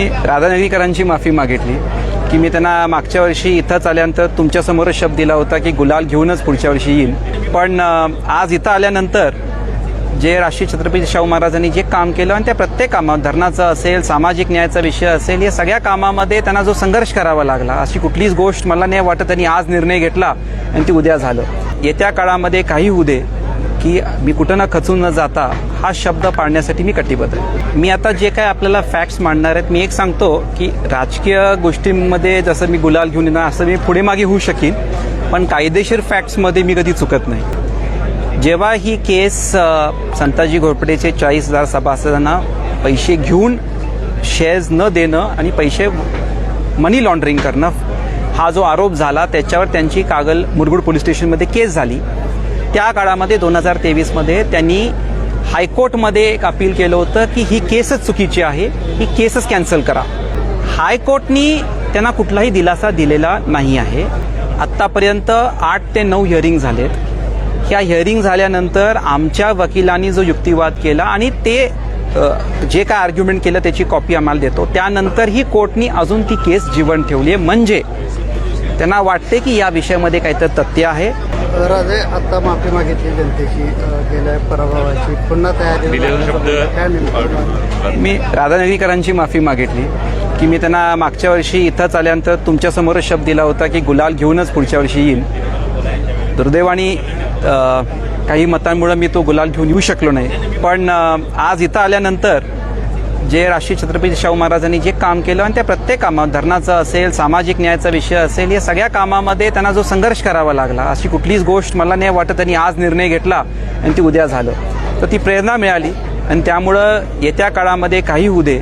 मी राधानगरीकरांची माफी मागितली की मी त्यांना मागच्या वर्षी इथंच आल्यानंतर तुमच्यासमोरच शब्द दिला होता की गुलाल घेऊनच पुढच्या वर्षी येईल. पण आज इथं आल्यानंतर जे राष्ट्रीय छत्रपती शाहू महाराजांनी जे काम केलं आणि त्या प्रत्येक कामात धरणाचं असेल सामाजिक न्यायाचा विषय असेल या सगळ्या कामामध्ये त्यांना जो संघर्ष करावा लागला अशी कुठलीच गोष्ट मला नाही वाटत त्यांनी आज निर्णय घेतला आणि ती उद्या झालं. येत्या काळामध्ये काही होऊ दे की मी कुठं ना खचून न जाता हा शब्द पाळण्यासाठी मी कटिबद्ध आहे. मी आता जे काय आपल्याला फॅक्ट्स मांडणार आहेत मी एक सांगतो की राजकीय गोष्टींमध्ये जसं मी गुलाल घेऊन येणार असं मी पुढे मागे होऊ शकेन पण कायदेशीर फॅक्ट्समध्ये मी कधी चुकत नाही. जेव्हा ही केस संताजी घोरपडेचे चाळीस हजार सभासदांना पैसे घेऊन शेअर्स न देणं आणि पैसे मनी लॉन्ड्रिंग करणं हा जो आरोप झाला त्याच्यावर त्यांची कागल मुरगुड पोलीस स्टेशनमध्ये केस झाली. त्या काळामध्ये दोन हजार तेवीसमध्ये त्यांनी हायकोर्टमध्ये एक अपील केलं होतं की ही केसच चुकीची आहे ही केसच कॅन्सल करा. हायकोर्टनी त्यांना कुठलाही दिलासा दिलेला नाही आहे. आत्तापर्यंत आठ ते नऊ हिअरिंग झालेत. ह्या हिअरिंग झाल्यानंतर आमच्या वकिलांनी जो युक्तिवाद केला आणि ते जे काय आर्ग्युमेंट केलं त्याची कॉपी आम्हाला देतो. त्यानंतरही कोर्टनी अजून ती केस जीवन ठेवली आहे. म्हणजे त्यांना वाटते की या विषयामध्ये काहीतरी तथ्य आहे. राजे आता माफी मागितली जनतेची गेल्या पराभवाची. पुन्हा तयारी मी राधानगरीकरांची माफी मागितली की मी त्यांना मागच्या वर्षी इथंच आल्यानंतर तुमच्यासमोरच शब्द दिला होता की गुलाल घेऊनच पुढच्या वर्षी येईल. दुर्दैवाने काही मतांमुळे मी तो गुलाल घेऊन येऊ शकलो नाही. पण आज इथं आल्यानंतर जे राष्ट्रीय छत्रपती शाहू महाराजांनी जे काम केलं आणि त्या प्रत्येक कामात धरणाचं असेल सामाजिक न्यायाचा विषय असेल या सगळ्या कामामध्ये त्यांना जो संघर्ष करावा लागला अशी कुठलीच गोष्ट मला नाही वाटत त्यांनी आज निर्णय घेतला आणि ती उद्या झालं. तर ती प्रेरणा मिळाली आणि त्यामुळं येत्या काळामध्ये काही होऊ दे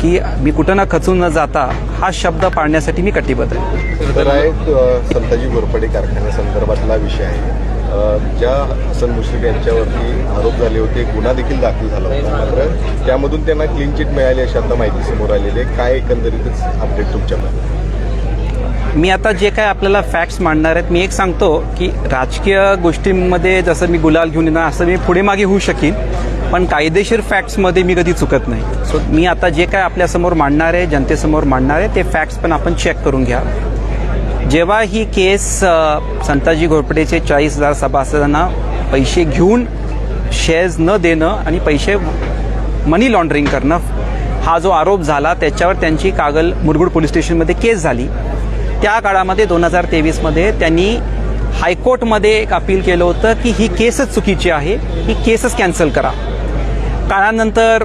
की मी कुठं ना खचून न जाता हा शब्द पाळण्यासाठी मी कटिबद्ध आहे. संताजी घोरपडे कारखान्यासंदर्भातला विषय आहे. ज्या हसन मुश्रीफ यांच्यावरती आरोप झाले होते गुन्हा देखील दाखल झाला होता. मात्र त्यामधून त्यांना क्लीन चिट मिळाली अशी आता माहिती समोर आलेली आहे. काय एकंदरीतच अपडेट तुमच्यामध्ये मी आता जे काय आपल्याला फॅक्ट्स मांडणार आहेत मी एक सांगतो की राजकीय गोष्टींमध्ये जसं मी गुलाल घेऊन येणार असं मी पुढे मागे होऊ शकीन. पण कायदेशीर फॅक्ट्समध्ये मी कधी चुकत नाही. सो मी आता जे काय आपल्यासमोर मांडणार आहे जनतेसमोर मांडणार आहे ते फॅक्ट्स पण आपण चेक करून घ्या. जेव्हा ही केस संताजी घोरपडेचे चाळीस हजार सभासदांना पैसे घेऊन शेअर्स न देणं आणि पैसे मनी लॉन्ड्रिंग करणं हा जो आरोप झाला त्याच्यावर त्यांची कागल मुरगुड पोलीस स्टेशनमध्ये केस झाली. त्या काळामध्ये दोन हजार तेवीसमध्ये त्यांनी हायकोर्टमध्ये एक अपील केलं होतं की ही केसच चुकीची आहे ही केसच कॅन्सल करा. काळानंतर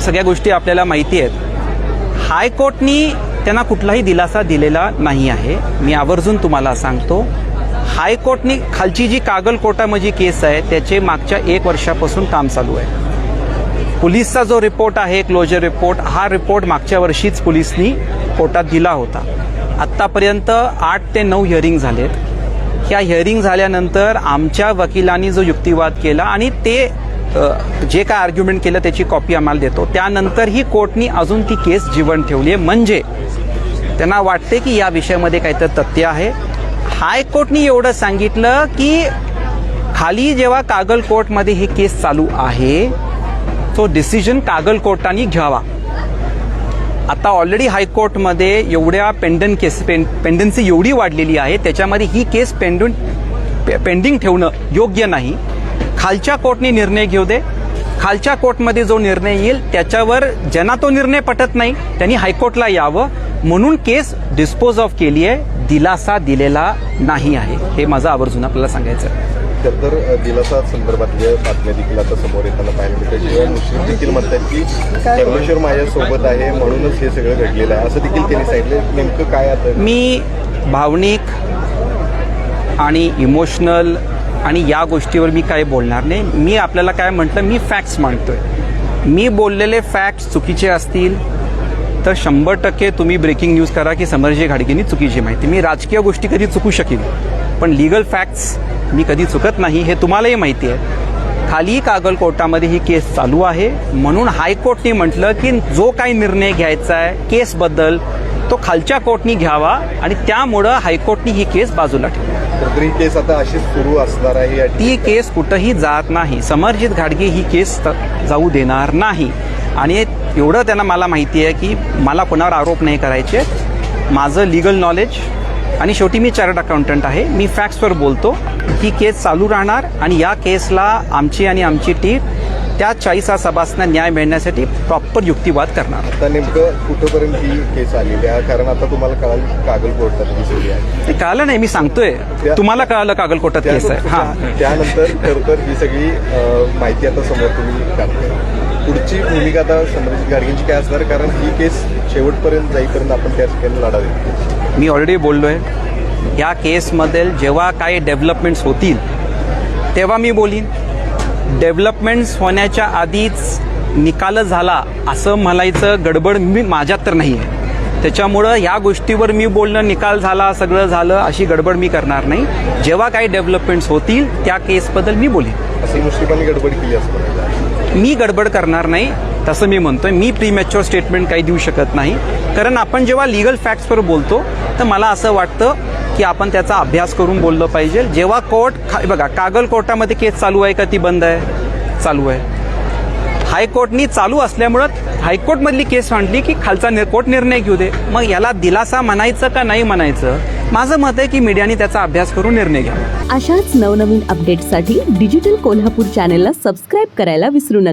सगळ्या गोष्टी आपल्याला माहिती आहेत. हायकोर्टनी त्यांना कुठलाही दिलासा दिलेला नाही आहे. मी आवर्जून तुम्हाला सांगतो हायकोर्टनी खालची जी कागल कोर्टामध्ये केस आहे त्याचे मागच्या एक वर्षापासून काम चालू आहे. पोलीसचा जो रिपोर्ट आहे क्लोजर रिपोर्ट हा रिपोर्ट मागच्या वर्षीच पोलिसनी कोर्टात दिला होता. आत्तापर्यंत आठ ते नऊ हिअरिंग झालेत. ह्या हिअरिंग झाल्यानंतर आमच्या वकिलांनी जो युक्तिवाद केला आणि ते जे काय आर्ग्युमेंट केलं त्याची कॉपी आम्हाला देतो. त्यानंतरही कोर्टनी अजून ती केस जीवन ठेवली आहे. म्हणजे त्यांना वाटते की या विषयामध्ये काहीतरी तथ्य आहे. हायकोर्टनी एवढं सांगितलं की खाली जेव्हा कागल कोर्टमध्ये ही केस चालू आहे तो डिसिजन कागल कोर्टाने घ्यावा. आता ऑलरेडी हायकोर्टमध्ये एवढ्या पेंडन केस पें पेंडन्सी एवढी वाढलेली आहे. त्याच्यामध्ये ही केस पेंडून पे- पेंडिंग ठेवणं योग्य नाही. खालच्या कोर्टने निर्णय घेऊ दे. खालच्या कोर्टमध्ये जो निर्णय येईल त्याच्यावर ज्यांना तो निर्णय पटत नाही त्यांनी हायकोर्टला यावं. म्हणून केस डिस्पोज ऑफ केली आहे. दिलासा दिलेला नाही आहे. हे माझं आवर्जून आपल्याला सांगायचं आहे. तर दिलासा संदर्भातल्या बातम्या देखील आता समोर येताना पाहायला मिळतात. शिवाय मुश्रीफ देखील म्हणतात की परमेश्वर माझ्यासोबत आहे म्हणूनच हे सगळं घडलेलं आहे. असं देखील त्यांनी सांगितलं. नेमकं काय आता? मी भावनिक आणि इमोशनल आणि या गोष्टीवर मी काही बोलणार नाही. मी आपल्याला काय म्हटलं मी फॅक्ट्स मांडतोय. मी बोललेले फॅक्ट्स चुकीचे असतील तर शंभर टक्के तुम्ही ब्रेकिंग न्यूज करा की समरजी घाडगेंनी चुकीची माहिती. मी राजकीय गोष्टी कधी चुकू शकेन पण लिगल फॅक्ट्स मी कधी चुकत नाही हे तुम्हालाही माहिती आहे. खाली कागल कोर्टामध्ये ही केस चालू आहे. म्हणून हायकोर्टने म्हटलं की जो काही निर्णय घ्यायचा आहे केसबद्दल तो खालच्या कोर्टनी घ्यावा आणि त्यामुळं हायकोर्टनी ही केस बाजूला ठेवली. केस आता अशीच सुरू असणार आहे ती केस कुठंही जात नाही. समरजित घाडगे ही केस जाऊ देणार नाही. आणि एवढं त्यांना मला माहिती आहे की मला कोणावर आरोप नाही करायचे. माझं लिगल नॉलेज आणि शेवटी मी चार्टर्ड अकाउंटंट आहे. मी फॅक्ट्सवर बोलतो. ही केस चालू राहणार आणि या केसला आमची आणि आमची टीम त्या चाळीसा सभासना न्याय मिळण्यासाठी प्रॉपर युक्तिवाद करणार. आता नेमकं कुठंपर्यंत ही केस आलेली आहे? कारण आता तुम्हाला कळालं कागल कोर्टात दिसली आहे. ते कळालं नाही मी सांगतोय. तुम्हाला कळालं कागल कोर्टात केस आहे. हां. त्या- त्यानंतर खरं तर ही सगळी अ, माहिती आता समोर तुम्ही काढताय पुढची भूमिका आता समृद्धी गाडगेंची काय असणार? कारण ही केस शेवटपर्यंत जाईपर्यंत आपण त्या ठिकाणी लढा देतो मी ऑलरेडी बोललो आहे या केसमध्ये जेव्हा काही डेव्हलपमेंट्स होतील तेव्हा मी बोलीन. डेव्हलपमेंट्स होण्याच्या आधीच निकाल झाला असं म्हणायचं गडबड मी माझ्यात तर नाही आहे त्याच्यामुळं या गोष्टीवर मी बोलणं निकाल झाला सगळं झालं अशी गडबड मी करणार नाही. जेव्हा काही डेव्हलपमेंट्स होतील त्या केसबद्दल मी बोलेन. गडबड केली असं मी गडबड करणार नाही तसं मी म्हणतोय. मी प्रीमॅच्युअर स्टेटमेंट काही देऊ शकत नाही. कारण आपण जेव्हा लिगल फॅक्ट्सवर बोलतो तर मला असं वाटतं की आपण त्याचा अभ्यास करून बोललं पाहिजे. जेव्हा कोर्ट खा- बघा कागल कोर्टामध्ये केस चालू आहे का ती बंद आहे? चालू आहे. हायकोर्टनी चालू असल्यामुळं हायकोर्टमधली केस मांडली की खालचा निर कोर्ट निर्णय घेऊ दे. मग याला दिलासा म्हणायचं का नाही म्हणायचं? माझं मत आहे की मीडियाने त्याचा अभ्यास करून निर्णय घ्यावा. अशाच नवनवीन अपडेटसाठी डिजिटल कोल्हापूर चॅनेलला सबस्क्राईब करायला विसरू नका.